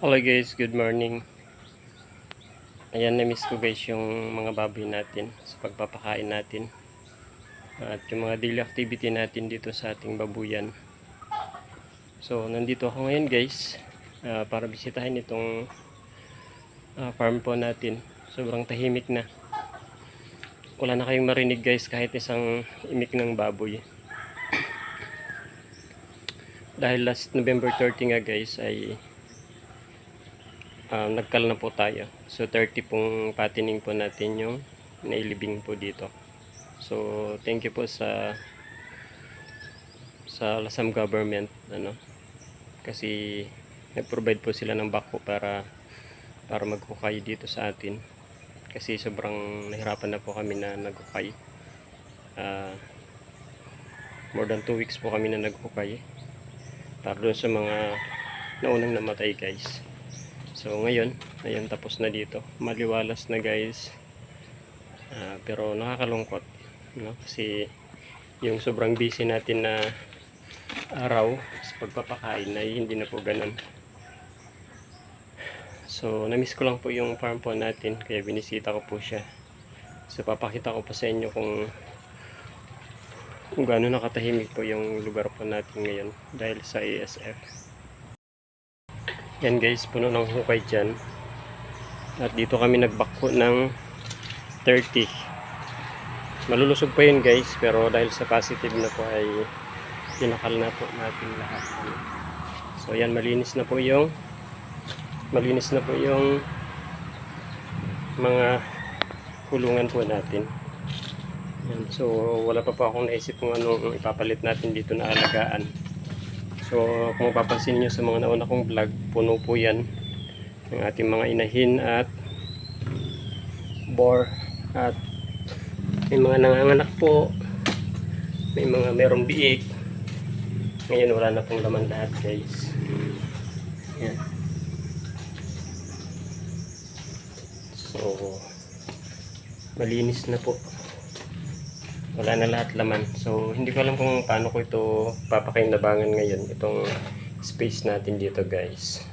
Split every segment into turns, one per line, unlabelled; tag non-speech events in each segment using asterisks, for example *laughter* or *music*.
Hello guys, good morning. Ayan, na-miss ko guys yung mga baboy natin sa pagpapakain natin. At yung mga daily activity natin dito sa ating babuyan. So, nandito ako ngayon guys ah, para bisitahin itong ah, farm po natin. Sobrang tahimik na. Wala na kayong marinig guys kahit isang imik ng baboy. Dahil last November 30 nga guys ay um, nagkal na po tayo. So 30 pong patining po natin yung nailibing po dito. So thank you po sa sa Lasam government ano. Kasi nag-provide po sila ng bako para para maghukay dito sa atin. Kasi sobrang nahirapan na po kami na naghukay Ah, more than 2 weeks po kami na naghukay para doon sa mga naunang namatay guys So ngayon, ayun tapos na dito. Maliwalas na guys. Ah, pero nakakalungkot, no? Kasi yung sobrang busy natin na araw sa pagpapakain ay hindi na po ganun. So, namiss ko lang po yung farm po natin kaya binisita ko po siya. So, papakita ko po sa inyo kung kung gaano nakatahimik po yung lugar po natin ngayon dahil sa ASF. Yan guys, puno ng hukay dyan. At dito kami nagbako ng 30. Malulusog pa yun guys, pero dahil sa positive na po ay pinakal na po natin lahat. So yan, malinis na po yung malinis na po yung mga kulungan po natin. Yan, so wala pa po akong naisip kung anong ipapalit natin dito na alagaan. So, kung mapapansin nyo sa mga nauna kong vlog, puno po yan ng ating mga inahin at boar at may mga nanganganak po may mga merong biik. Ngayon wala na pong laman lahat guys. Yan so malinis na po wala na lahat laman. So, hindi ko alam kung paano ko ito papakinabangan ngayon, itong space natin dito guys.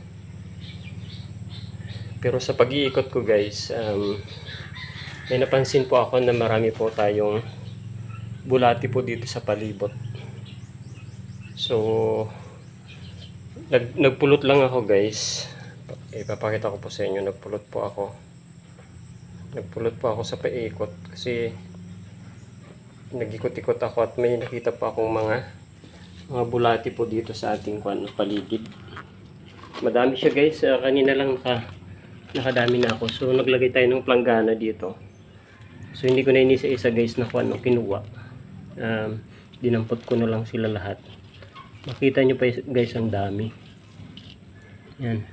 Pero sa pag-iikot ko guys, um, may napansin po ako na marami po tayong bulati po dito sa palibot. So, nag, nagpulot lang ako guys. Ipapakita ko po sa inyo, nagpulot po ako. Nagpulot po ako sa paikot kasi nagikot-ikot ako at may nakita pa akong mga mga bulati po dito sa ating kwan, paligid. Madami siya guys. Ah, kanina lang naka, nakadami na ako. So naglagay tayo ng planggana dito. So hindi ko na inisa-isa guys na kwan no, kinuha. Um, dinampot ko na lang sila lahat. Makita nyo pa guys ang dami. Yan.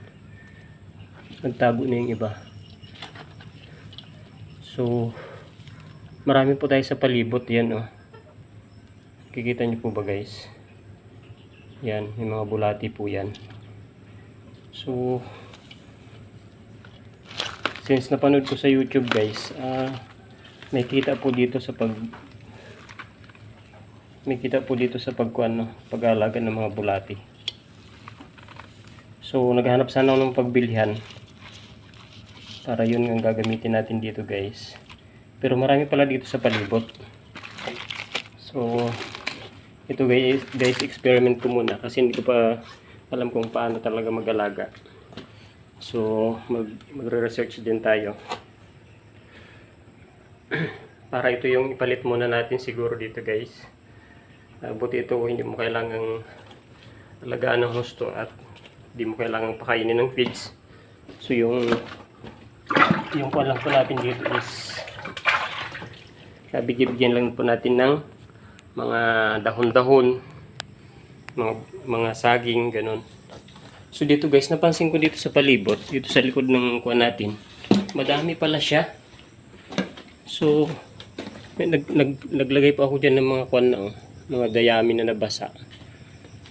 Nagtago na yung iba. So, Marami po tayo sa palibot yan oh. Kikita niyo po ba guys? Yan, may mga bulati po yan. So since napanood ko sa YouTube guys, ah may kita po dito sa pag may kita po dito sa pagkuan no, pag-aalaga ng mga bulati. So naghanap sana ako ng pagbilihan para yun ang gagamitin natin dito guys. Pero marami pala dito sa palibot. So, ito guys, guys experiment ko muna kasi hindi ko pa alam kung paano talaga mag-alaga. So, mag, magre-research din tayo. *clears throat* Para ito yung ipalit muna natin siguro dito guys. Uh, buti ito hindi mo kailangang alagaan ng husto at hindi mo kailangang pakainin ng feeds. So, yung yung po lang po natin dito is bigyan lang po natin ng mga dahon-dahon mga, mga saging ganun. So dito guys napansin ko dito sa palibot dito sa likod ng kuha natin madami pala siya. So may nag, nag, naglagay pa ako dyan ng mga kuha na mga dayami na nabasa.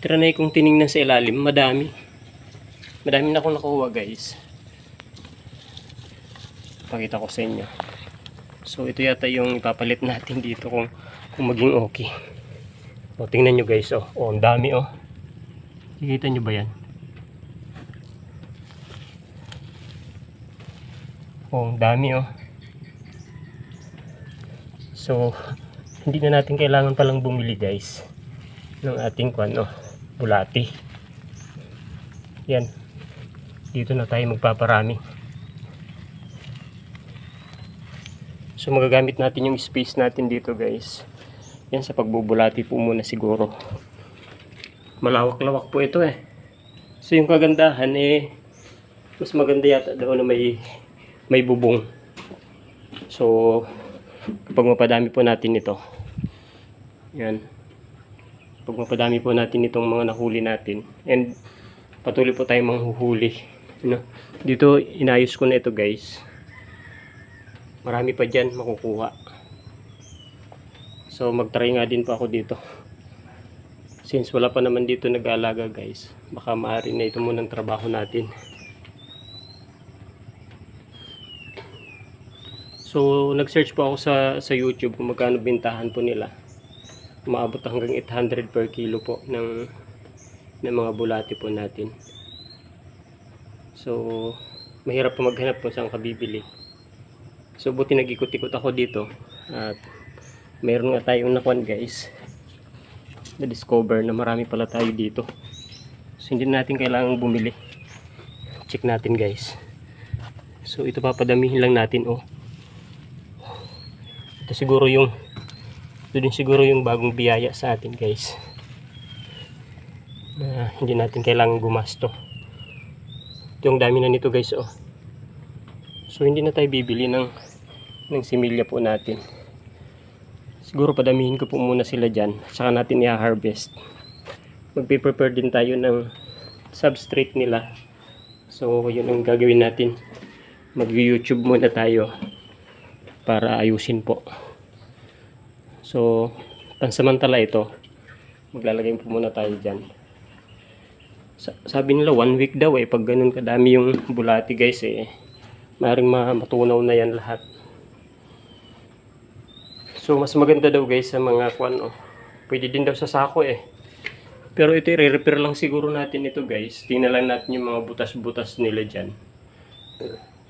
Trinay kong tiningnan sa ilalim madami. Madami na akong nakuha guys. Pakita ko sa inyo So ito yata yung ipapalit natin dito kung, kung maging okay. O tingnan nyo guys oh. Oh ang dami oh. Kikita nyo ba yan? Oh, ang dami oh. So, hindi na natin kailangan palang bumili guys ng ating kwan oh, bulati. Yan. Dito na tayo magpaparami. So magagamit natin yung space natin dito guys. Yan sa pagbubulati po muna siguro. Malawak-lawak po ito eh. So yung kagandahan eh mas maganda yata daw na may may bubong. So kapag mapadami po natin ito. Yan. Pag mapadami po natin itong mga nahuli natin and patuloy po tayong manghuhuli. You know? Dito inayos ko na ito guys marami pa dyan makukuha. So magtry nga din pa ako dito. Since wala pa naman dito nag-aalaga guys baka maaari na ito munang trabaho natin. So nag-search po ako sa, sa youtube kung magkano bintahan po nila. Umaabot hanggang 800 per kilo po ng, ng mga bulati po natin. So mahirap po maghanap po saan kabibili So buti nag-ikot-ikot ako dito at meron nga tayong nakuan guys na discover na marami pala tayo dito. So hindi natin kailangang bumili. Check natin guys. So ito papadamihin lang natin oh. Ito siguro yung ito din siguro yung bagong biyaya sa atin guys. Na hindi natin kailangang gumasto. Ito yung dami na nito guys oh. So hindi na tayo bibili ng ng similya po natin. Siguro padamihin ko po muna sila dyan. Saka natin i-harvest. Magpe-prepare din tayo ng substrate nila. So yun ang gagawin natin. Mag-YouTube muna tayo para ayusin po. So pansamantala ito. Maglalagay po muna tayo dyan. Sa- Sabi nila one week daw eh. Pag ganun kadami yung bulati guys eh. Maring ma- matunaw na yan lahat. So, mas maganda daw guys sa mga kwan, oh. Pwede din daw sa sako eh. Pero ito, i-repair lang siguro natin ito guys. Tingnan lang natin yung mga butas-butas nila dyan.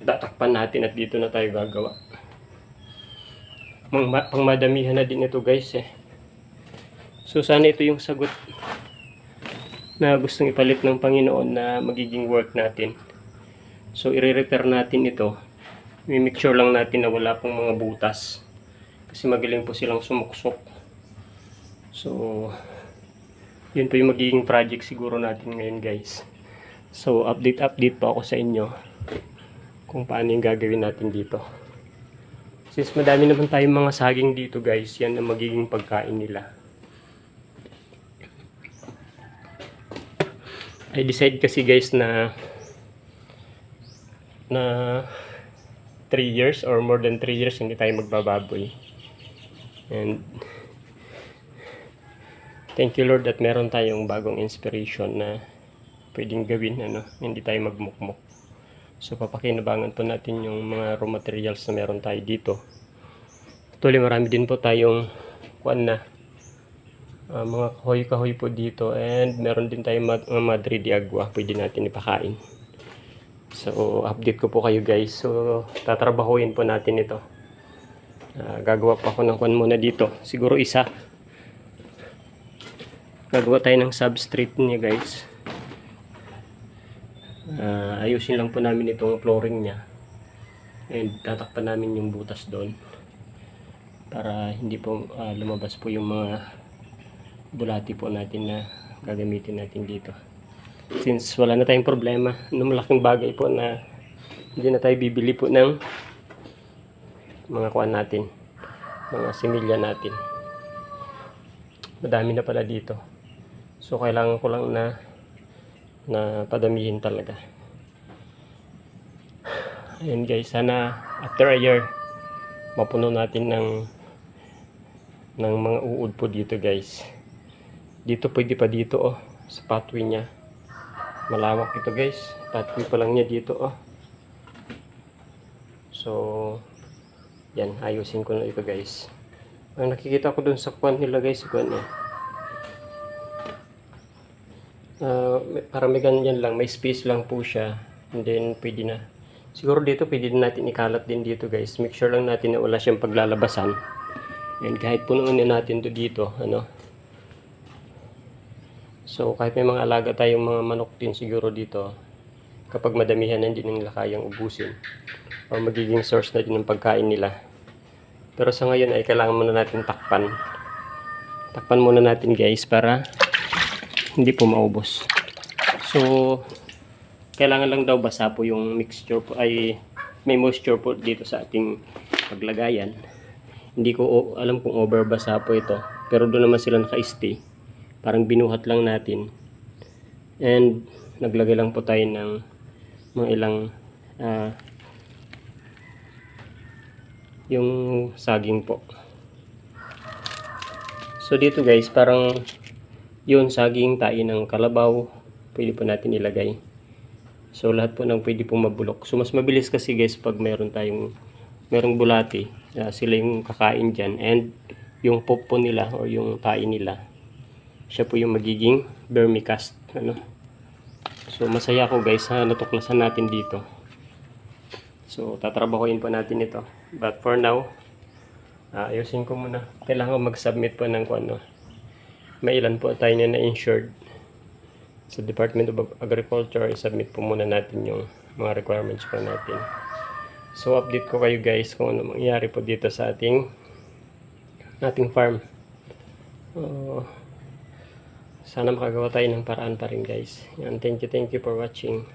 Tatakpan natin at dito na tayo gagawa. Pang, pang madamihan na din ito guys eh. So, sana ito yung sagot na gustong ipalit ng Panginoon na magiging work natin. So, i-repair natin ito. I-make sure lang natin na wala pong mga butas kasi magaling po silang sumuksok. So yun po yung magiging project siguro natin ngayon guys. So update update po ako sa inyo kung paano yung gagawin natin dito. Since madami naman tayong mga saging dito guys yan ang magiging pagkain nila. I decide kasi guys na na 3 years or more than 3 years hindi tayo magbababoy And thank you Lord that meron tayong bagong inspiration na pwedeng gawin ano, hindi tayo magmukmok. So papakinabangan po natin yung mga raw materials na meron tayo dito. Tuloy marami din po tayong kuan na ah, mga kahoy-kahoy po dito and meron din tayong mad- mga madre de agua pwede natin ipakain. So update ko po kayo guys. So tatrabahuin po natin ito. Ah, gagawa pa ako ng kwan muna dito. Siguro isa. Gagawa tayo ng substrate niya guys. Ah, ayusin lang po namin itong flooring niya. And tatakpan namin yung butas doon. Para hindi po ah, lumabas po yung mga bulati po natin na gagamitin natin dito. Since wala na tayong problema, no malaking bagay po na hindi na tayo bibili po ng mga kuan natin mga similya natin. Madami na pala dito. So kailangan ko lang na na padamihin talaga. Ayun guys sana after a year mapuno natin ng ng mga uod po dito guys. Dito pwede pa dito oh sa pathway niya. Malawak ito guys. Pathway pa lang niya dito oh. So yan, ayusin ko na ito guys. Ang nakikita ko dun sa kwan nila guys, kwan eh. Uh, para may ganyan lang, may space lang po siya. And then pwede na. Siguro dito pwede din natin ikalat din dito guys. Make sure lang natin na wala siyang paglalabasan. And kahit punuin na natin to dito, ano. So kahit may mga alaga tayong mga manok din siguro dito, kapag madamihan na hindi nila kayang ubusin. O magiging source na din ng pagkain nila. Pero sa ngayon ay kailangan muna natin takpan. Takpan muna natin guys para hindi po maubos. So, kailangan lang daw basa po yung mixture po ay may moisture po dito sa ating paglagayan. Hindi ko alam kung overbasa po ito. Pero doon naman sila naka-stay. Parang binuhat lang natin. And naglagay lang po tayo ng mga ilang ah, yung saging po. So dito guys, parang yun saging, tayo ng kalabaw, pwede po natin ilagay. So lahat po ng pwede pong mabulok. So mas mabilis kasi guys pag meron tayong merong bulati, ah, sila yung kakain dyan and yung pop po nila o yung tae nila siya po yung magiging vermicast ano so masaya ako guys ha natuklasan natin dito. So tatrabahoin po natin ito. But for now ah, ayusin ko muna. Kailangan mag-submit po ng kung ano. May ilan po tayo na na-insured. Sa Department of Agriculture i-submit po muna natin yung mga requirements po natin. So update ko kayo guys kung ano mangyari po dito sa ating ating farm. Oh, sana makagawa tayo ng paraan pa rin guys. Yan thank you thank you for watching